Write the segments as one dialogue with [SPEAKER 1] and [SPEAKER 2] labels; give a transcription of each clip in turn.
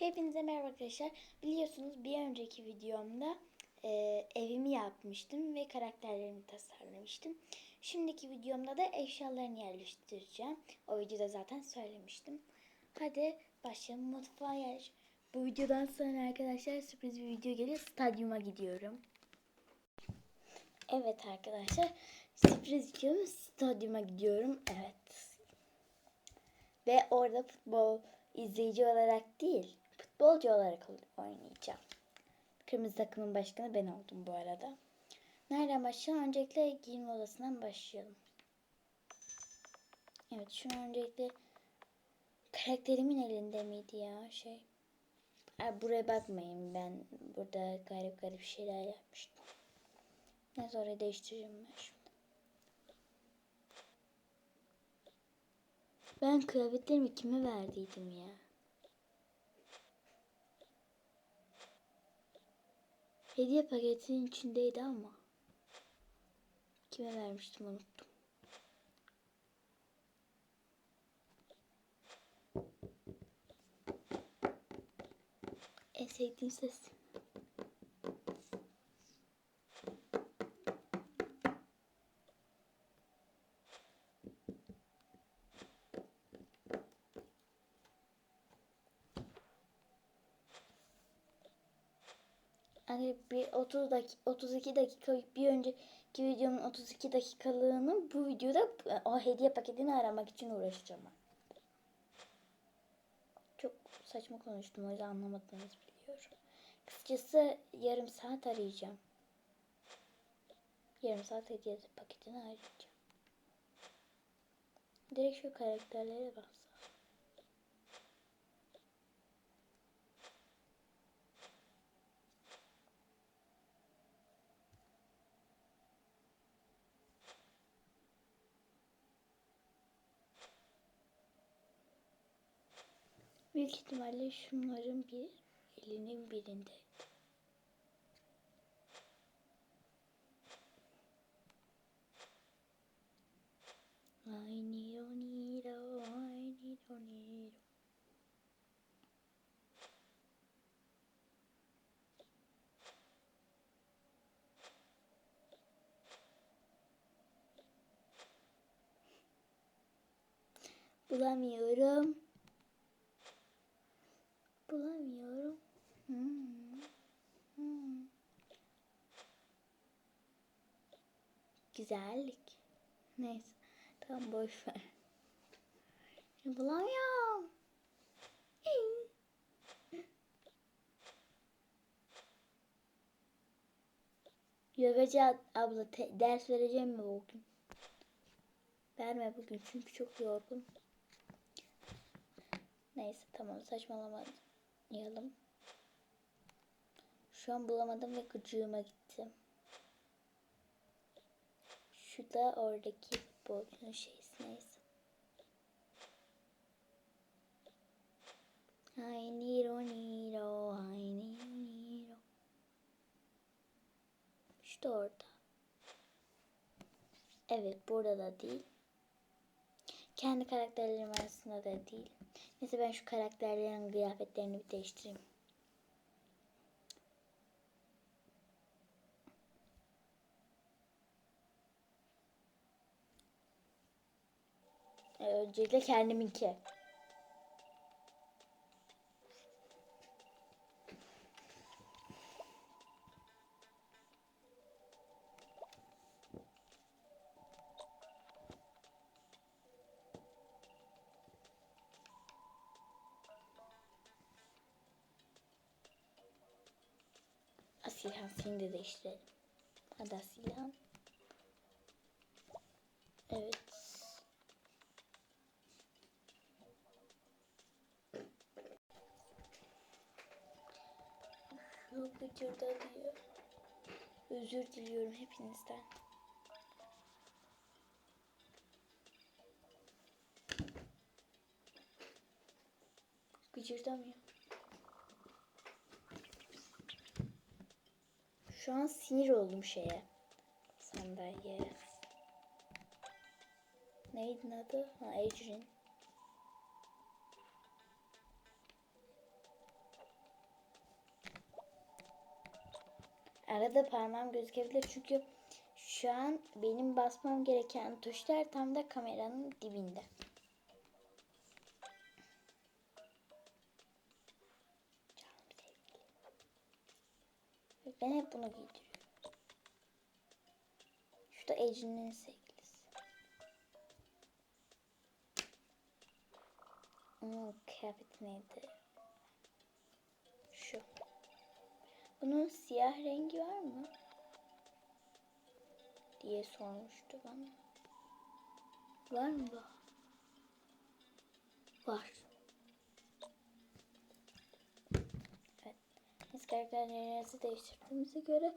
[SPEAKER 1] Hepinize merhaba arkadaşlar. Biliyorsunuz bir önceki videomda e, evimi yapmıştım ve karakterlerimi tasarlamıştım. Şimdiki videomda da eşyalarını yerleştireceğim. O videoda zaten söylemiştim. Hadi başlayalım mutfağa yerleş. Bu videodan sonra arkadaşlar sürpriz bir video geliyor. Stadyuma gidiyorum. Evet arkadaşlar sürpriz videom stadyuma gidiyorum. Evet. Ve orada futbol izleyici olarak değil, futbolcu olarak oynayacağım. Kırmızı takımın başkanı ben oldum bu arada. Nereden başlayalım? Öncelikle giyinme odasından başlayalım. Evet, şunu öncelikle karakterimin elinde miydi ya şey? Ay, buraya bakmayın ben burada garip garip şeyler yapmıştım. Neyse orayı değiştireceğim ben şimdi. Ben kıyafetlerimi kime verdiydim ya? Hediye paketinin içindeydi ama. Kime vermiştim unuttum. En sevdiğim ses. Bir 30 dakika 32 dakikalık bir önceki videomun 32 dakikalığını bu videoda e, o hediye paketini aramak için uğraşacağım. Çok saçma konuştum o yüzden anlamadınız biliyorum. Kısacası yarım saat arayacağım. Yarım saat hediye paketini arayacağım. Direkt şu karakterlere baksana. Büyük ihtimalle şunların bir elinin birinde. I need, oh, need, I need, oh, need. Bulamıyorum. Bulamıyorum. Hmm. Hmm. Güzellik. Neyse. Tamam boş ver. Bulamıyorum. Yogacı abla ders vereceğim mi bugün? Verme bugün çünkü çok yorgun. Neyse tamam saçmalamadım. Yalım. Şu an bulamadım ve gıcığıma gittim. Şu da oradaki futbolcunun şeysi neyse. I need o need o I need o need o. İşte orada. Evet burada da değil. Kendi karakterlerim arasında da değil. Neyse ben şu karakterlerin kıyafetlerini bir değiştireyim. Ee, Öncelikle kendiminki. De değiştirelim. Hadi Asilhan. Evet. Şu gıcırda diyor. Özür diliyorum hepinizden. Gıcırdamıyor. Şu an sinir oldum şeye. Sandalyeye. Neydi adı? Ha Adrian. Arada parmağım gözükebilir çünkü şu an benim basmam gereken tuşlar tam da kameranın dibinde. Ben hep bunu giydiriyorum. Şu da Ece'nin sevgilisi. Onun kıyafeti neydi? Şu. Bunun siyah rengi var mı? Diye sormuştu bana. Var mı bu? Var. Biz karakterlerimizi değiştirdiğimize göre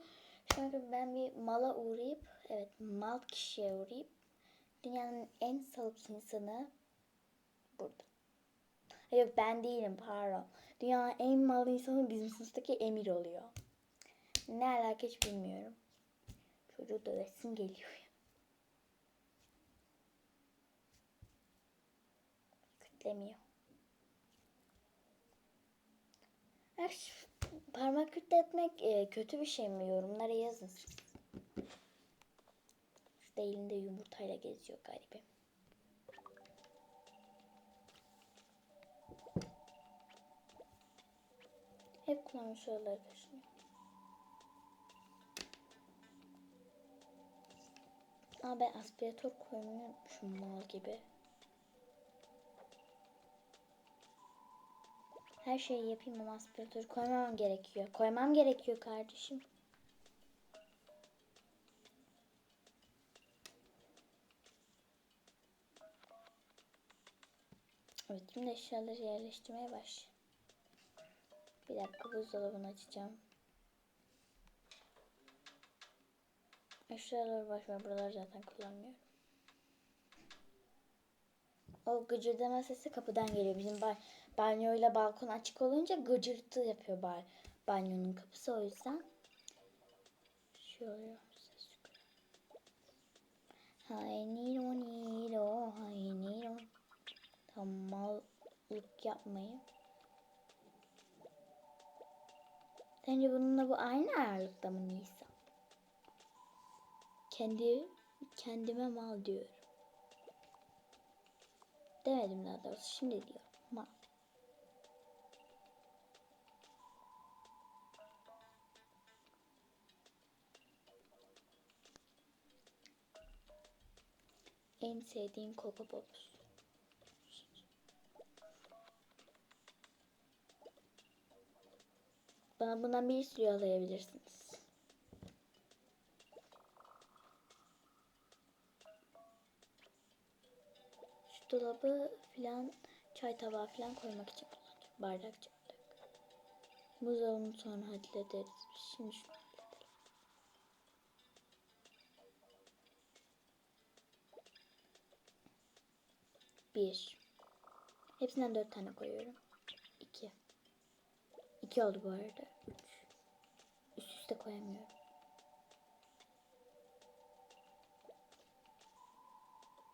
[SPEAKER 1] an ben bir mala uğrayıp evet mal kişiye uğrayıp dünyanın en salak insanı burada. Yok ben değilim pardon. Dünyanın en mal insanı bizim sınıftaki Emir oluyor. Ne alaka hiç bilmiyorum. Çocuğu dövesim geliyor. Kütlemiyor. Aş, parmak kütletmek e, kötü bir şey mi? Yorumlara yazın siz. Şurada elinde yumurtayla geziyor garibim. Hep kullanmış oraları kaşınıyor. Aa ben aspiratör koymayı unutmuşum mal gibi. Her şeyi yapayım ama aspiratör koymam gerekiyor. Koymam gerekiyor kardeşim. Evet şimdi eşyaları yerleştirmeye baş. Bir dakika buzdolabını açacağım. Eşyaları boş ver. Buraları zaten kullanmıyorum. O gıcırdama sesi kapıdan geliyor. Bizim ba banyoyla balkon açık olunca gıcırtı yapıyor ba banyonun kapısı o yüzden. Oluyor. Ses çıkıyor. Hay niro. Tam mallık yapmayın. Sence bununla bu aynı ayarlıkta mı Nisa? Kendi kendime mal diyorum. Demedim daha doğrusu şimdi diyorum. Mal. En sevdiğim Coco Pops. Bana bundan bir sürü alabilirsiniz. Dolabı filan çay tabağı filan koymak için kullanacağım. Bardak çardak. Buzdolabını sonra hallederiz. Şimdi şunu halledelim. Bir. Hepsinden dört tane koyuyorum. İki. İki oldu bu arada. Üç. Üst üste koyamıyorum.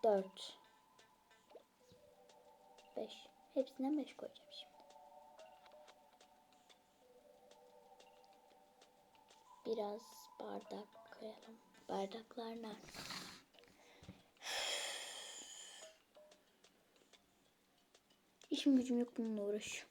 [SPEAKER 1] Dört. Beş. Hepsinden beş koyacağım şimdi. Biraz bardak koyalım. Bardaklar nerede? İşim gücüm yok bununla uğraşıyorum.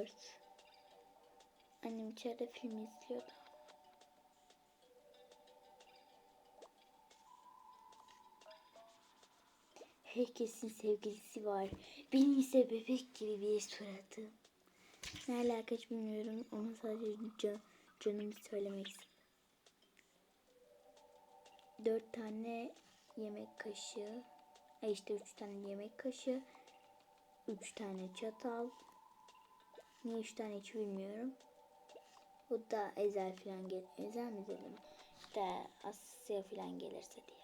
[SPEAKER 1] 4. Annem içeride film izliyordu. Herkesin sevgilisi var. Benim ise bebek gibi bir suratım. Ne alakası bilmiyorum. Onu sadece can, canımı söylemek istedim. Dört tane yemek kaşığı. E işte üç tane yemek kaşığı. Üç tane çatal. Niye üç hiç bilmiyorum. Bu da Ezel falan gel Ezel mi dedim? İşte Asya falan gelirse diye.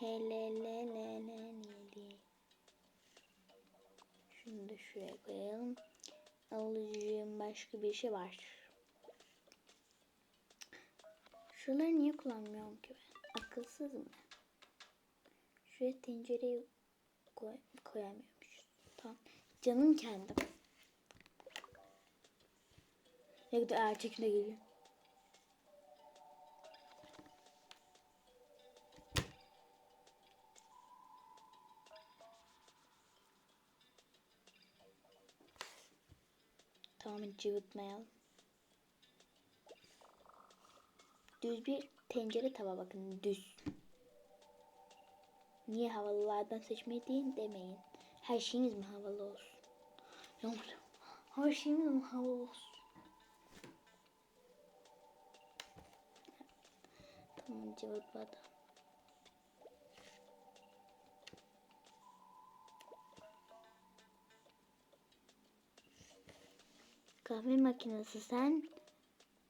[SPEAKER 1] Hele le le le le. Şunu da şuraya koyalım. Alacağım başka bir şey var. Şuraları niye kullanmıyorum ki ben? Akılsız mı? Şuraya tencereyi koy koyamıyormuş. Tamam. Canım kendim. Ne kadar erkek de geliyor. Tamam cıvıtmayalım. Düz bir tencere tava bakın düz. Niye havalılardan seçmediğin demeyin. Her şeyiniz mi havalı olsun? Yağmur. Her şeyimiz mi havalı olsun? Tamam cıvıtmadı. Kahve makinesi sen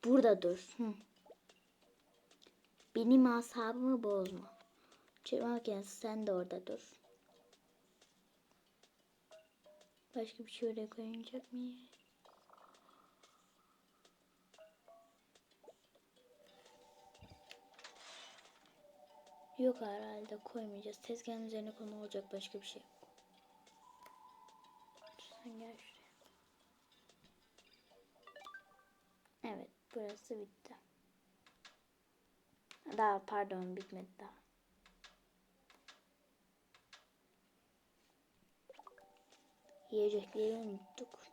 [SPEAKER 1] burada dur. Hı. Benim asabımı bozma. Çırpma makinesi sen de orada dur. Başka bir şey oraya koyacak mıyım? Yok herhalde koymayacağız. Tezgahın üzerine konu olacak başka bir şey. Sen gel şuraya. Evet burası bitti. Daha pardon bitmedi daha. Yiyecekleri unuttuk.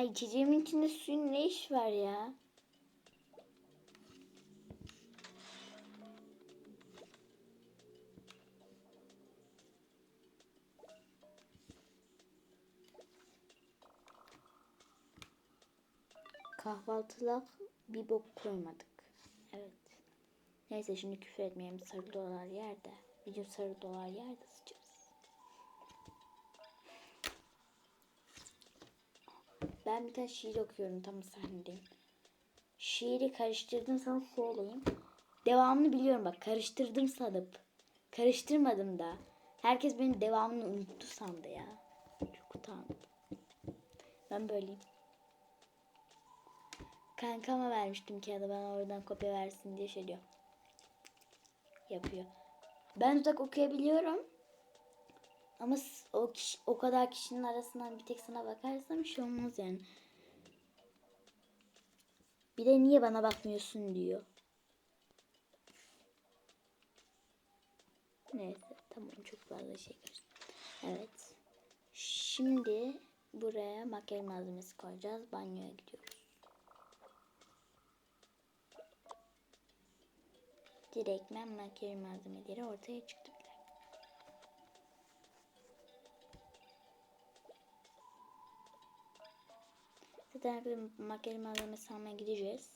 [SPEAKER 1] Ay içeceğimin içinde suyun ne iş var ya? Kahvaltılık bir bok koymadık. Evet. Neyse şimdi küfür etmeyelim. Sarı dolar yerde. Bir gün sarı dolar yerde sıçarız. Ben bir tane şiir okuyorum tam sahnedeyim. Şiiri karıştırdım sana söyleyeyim. Devamını biliyorum bak karıştırdım sanıp. Karıştırmadım da. Herkes benim devamını unuttu sandı ya. Çok utandım. Ben böyleyim. Kankama vermiştim kağıdı bana oradan kopya versin diye şey diyor. Yapıyor. Ben uzak okuyabiliyorum. Ama o kişi, o kadar kişinin arasından bir tek sana bakarsam bir şey olmaz yani. Bir de niye bana bakmıyorsun diyor. Neyse tamam çok fazla şey karıştı. Evet. Şimdi buraya makyaj malzemesi koyacağız. Banyoya gidiyoruz. Direktmen makyaj malzemeleri ortaya çıktı bile. Zaten arkadaşlar makyaj malzemesi almaya gideceğiz.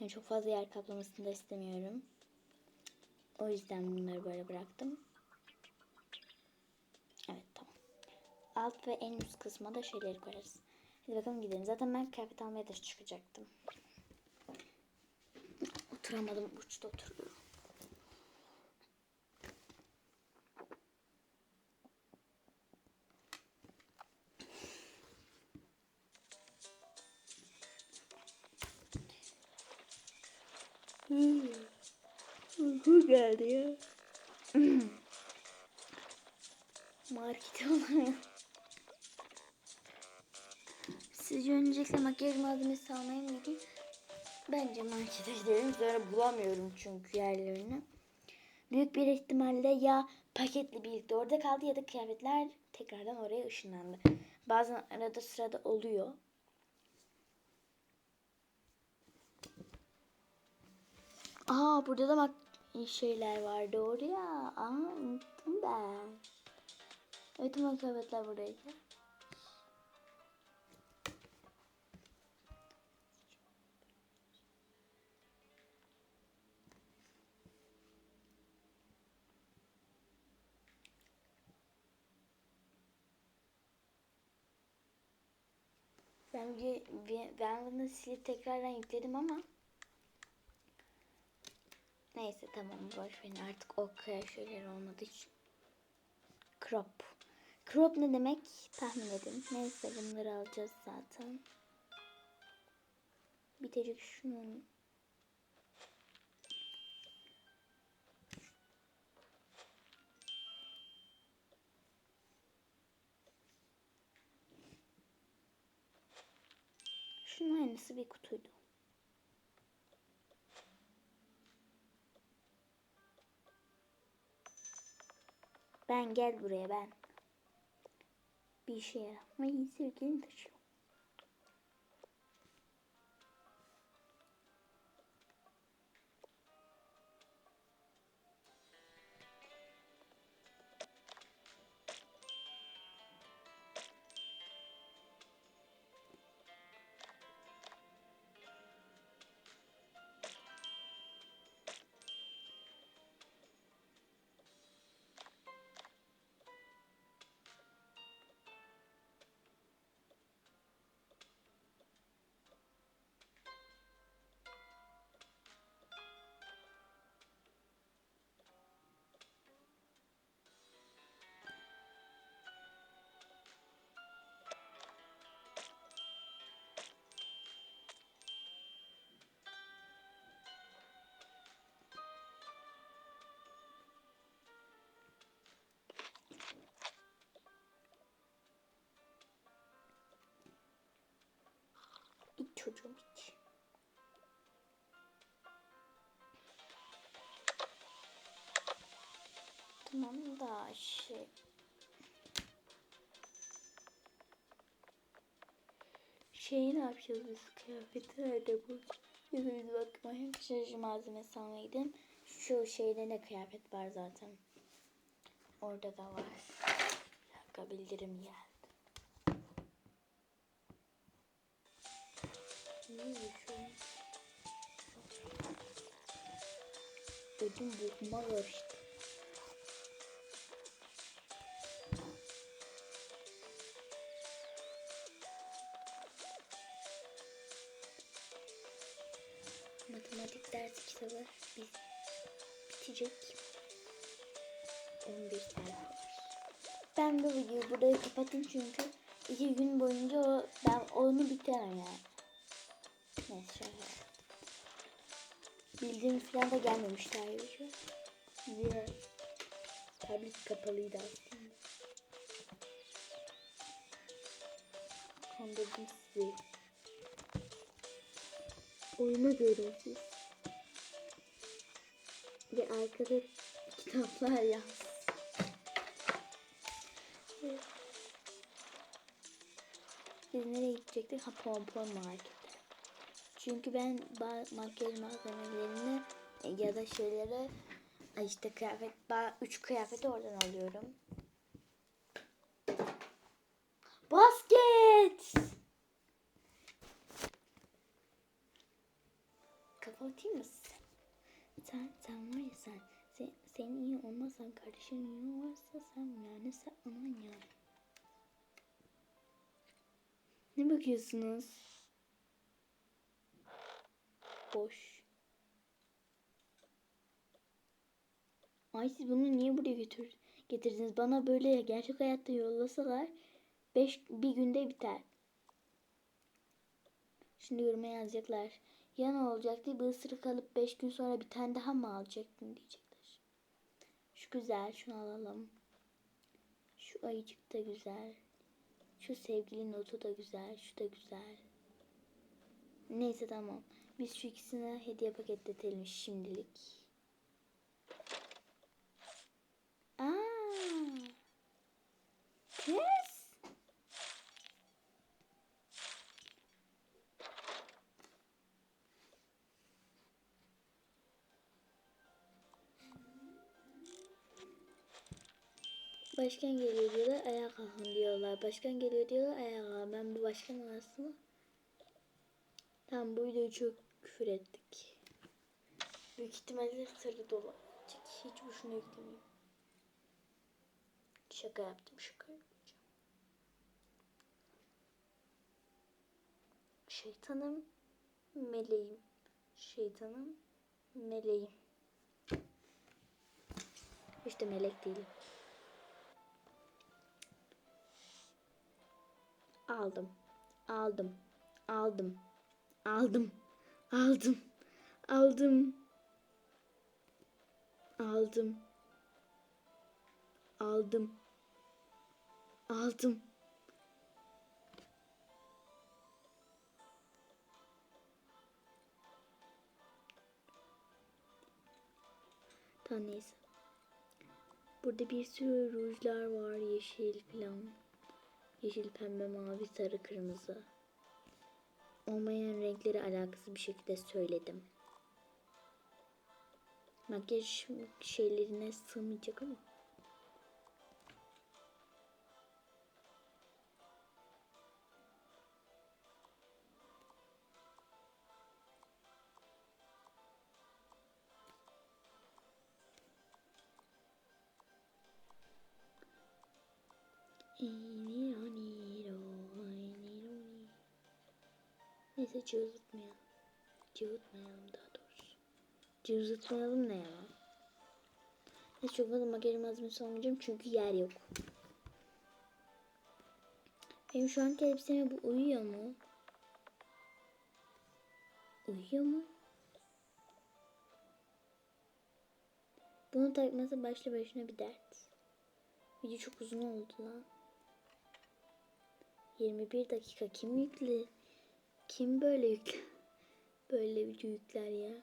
[SPEAKER 1] Yani çok fazla yer kaplamasını da istemiyorum. O yüzden bunları böyle bıraktım. Evet tamam. Alt ve en üst kısma da şeyleri koyarız. Hadi bakalım gidelim. Zaten ben kıyafet almaya da çıkacaktım. Oturamadım. Uçta oturuyorum. Uyku geldi ya. Markete olamıyor. Sizce öncelikle makyaj malzemesi almaya mı gideyim? Bence markete gidelim. Sonra bulamıyorum çünkü yerlerini. Büyük bir ihtimalle ya paketli birlikte orada kaldı ya da kıyafetler tekrardan oraya ışınlandı. Bazen arada sırada oluyor. Aa burada da bak şeyler var doğru ya. Aa unuttum ben. Evet ama kıyafetler buradaydı. Ben, ben bunu silip tekrardan yükledim ama neyse tamam boş verin artık o kadar şeyler olmadığı için. Crop. Crop ne demek? Tahmin edin. Neyse bunları alacağız zaten. Bitecek şunun. Şunun aynısı bir kutuydu. Ben gel buraya ben. Bir işe yaratmayı sevgilini taşıyor. Çocuğum iç. Tamam da şey. Şeyi ne yapacağız biz kıyafeti nerede bu? Yüzümüz bakmaya şarj malzemesi almaydım. Şu şeyde de kıyafet var zaten. Orada da var. Bir dakika bildirim geldi. Ne şu? Ödüm bokuma karıştı. Matematik dersi kitabı biz bitecek. 11 sayfa var. Ben bu videoyu burada kapatayım çünkü iki gün boyunca o, ben onu bitiremem yani. Şöyle. Bildiğim falan da gelmemişti ayrıca. Diğer tablet kapalıydı aslında. Kandırdım sizi. Oyunu görün siz. Ve arkada kitaplar yaz. Biz nereye gidecektik? Ha pompon market. Çünkü ben makyaj malzemelerini e, ya da şeyleri işte kıyafet, üç kıyafeti oradan alıyorum. Basket! Kafa atayım mı size? Sen, sen var ya sen, sen, sen iyi olmazsan kardeşin iyi varsa sen yani sen aman ya. Ne bakıyorsunuz? Boş. Ay siz bunu niye buraya götür getirdiniz? Bana böyle gerçek hayatta yollasalar beş, bir günde biter. Şimdi yoruma yazacaklar. Ya ne olacaktı? Bir ısırık alıp 5 gün sonra bir tane daha mı alacaktın diyecekler. Şu güzel. Şunu alalım. Şu ayıcık da güzel. Şu sevgili notu da güzel. Şu da güzel. Neyse tamam. Biz şu ikisine hediye paketletelim şimdilik. Aa. Kız. Başkan geliyor diyorlar ayağa kalkın diyorlar. Başkan geliyor diyorlar ayağa kalkın. Ben bu başkan aslında. Tamam bu videoyu çok küfür ettik. Büyük ihtimalle sarı dolu. Hiç boşuna yüklemeyeyim. Şaka yaptım şaka yapacağım. Şeytanım, meleğim. Şeytanım, meleğim. İşte melek değilim. Aldım. Aldım. Aldım. Aldım. Aldım. Aldım. Aldım. Aldım. Aldım. Tamam neyse. Burada bir sürü rujlar var. Yeşil falan. Yeşil, pembe, mavi, sarı, kırmızı. Olmayan renkleri alakasız bir şekilde söyledim. Makyaj şeylerine sığmayacak ama. Neyse cıvıtmayalım. Cıvıtmayalım daha doğrusu. Cıvıtmayalım ne ya? Neyse çok fazla makyaj malzemesi almayacağım çünkü yer yok. Benim şu anki elbiseme bu uyuyor mu? Uyuyor mu? Bunu takması başlı başına bir dert. Video çok uzun oldu lan. 21 dakika kim yüklü? Kim böyle yük böyle video yükler ya?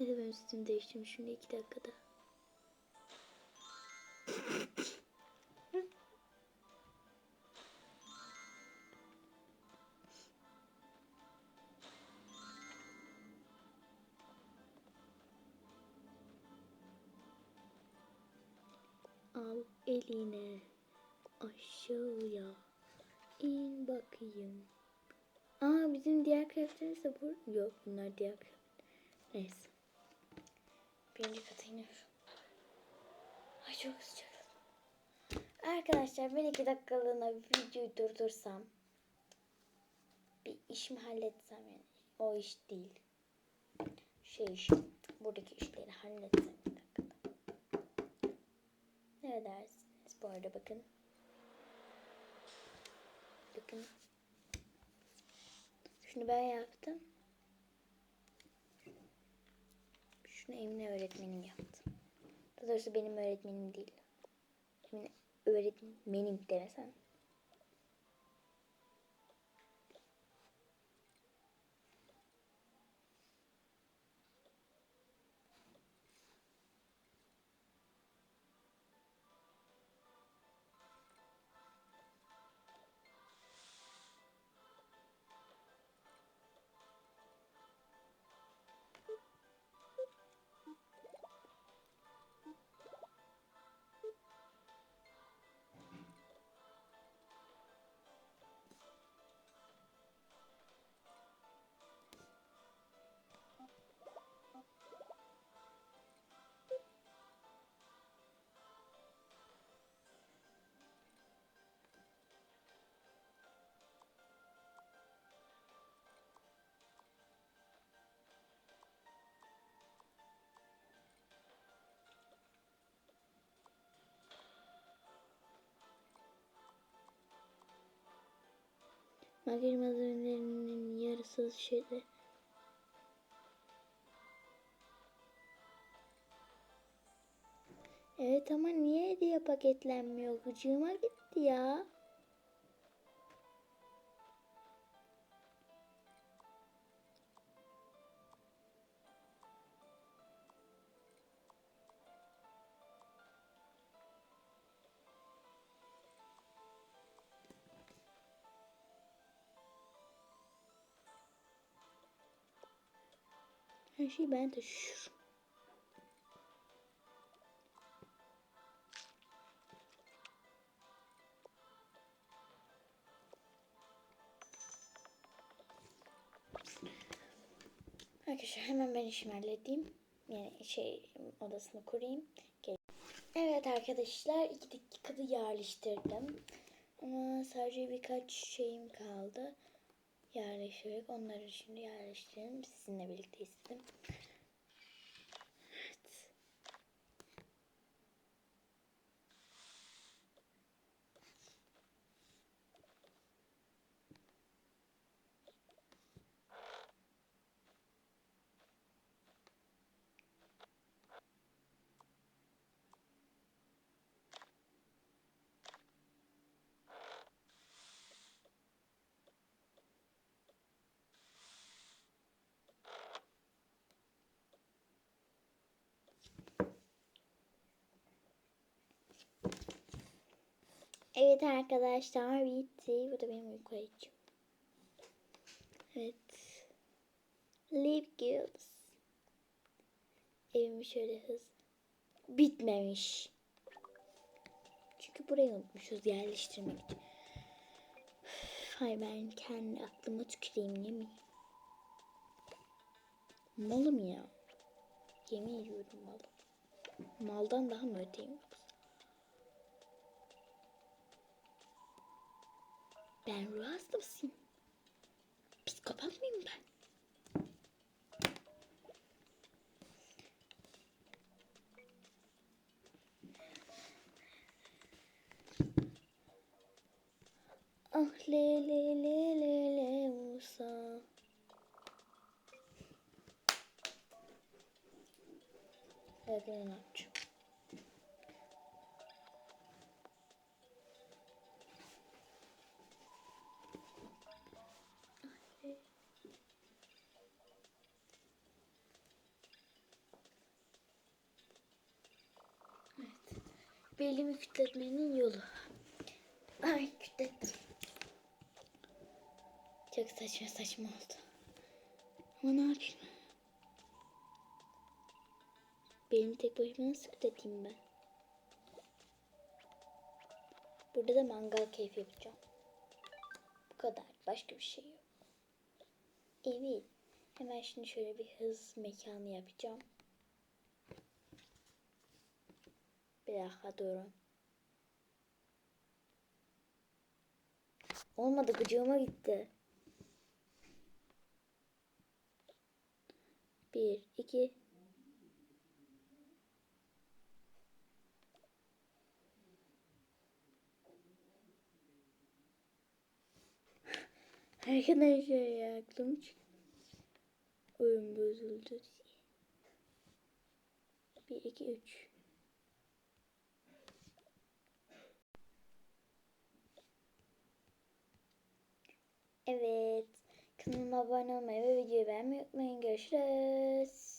[SPEAKER 1] Neyse ben üstümü değiştirdim şimdi iki dakikada. Al eline aşağıya in bakayım. Aa bizim diğer kıyafetimiz de bu. Yok bunlar diğer kıyafet. Neyse. Birinci kata iniyorum. Ay çok sıcak. Arkadaşlar ben iki dakikalığına videoyu durdursam bir işimi halletsem yani o iş değil. Şey iş buradaki işleri halletsem bir dakikada. Ne dersiniz bu arada bakın. Bakın. Şunu ben yaptım. Şunu Emine öğretmenim yaptı. Daha doğrusu benim öğretmenim değil. Emine öğretmenim demesen. Makyaj malzemelerinin yarısı şeyde. Evet ama niye hediye paketlenmiyor? Gıcığıma gitti ya. Her şeyi ben taşıyorum. Arkadaşlar hemen ben işimi halledeyim. Yani şey odasını kurayım. Gel- Evet Evet arkadaşlar iki dakikada yerleştirdim. Ama sadece birkaç şeyim kaldı. Yerleştirerek onları şimdi yerleştirelim. Sizinle birlikte istedim. Evet arkadaşlar bitti. Bu da benim uyku ayıcım. Evet. Live Girls. Evimi şöyle hız. Bitmemiş. Çünkü burayı unutmuşuz yerleştirmek için. Hay ben kendi aklıma tüküreyim yemin. Malım ya. Yemin ediyorum malım. Maldan daha mı öteyim Ben ruh hastasıyım. Psikopat mıyım ben? Ah le le le le le Musa. Evet ben yapacağım. Belimi kütletmenin yolu. Ay kütlettim. Çok saçma saçma oldu. Ama ne yapayım? Belimi tek başıma nasıl kütleteyim ben? Burada da mangal keyfi yapacağım. Bu kadar. Başka bir şey yok. Evet. Hemen şimdi şöyle bir hız mekanı yapacağım. Bir dakika durun. Olmadı gıcığıma gitti. Bir, iki. Arkadaşlar ya aklım çıktı. Oyun bozuldu diye. Bir, iki, üç. Evet. Kanalıma abone olmayı ve videoyu beğenmeyi unutmayın. Görüşürüz.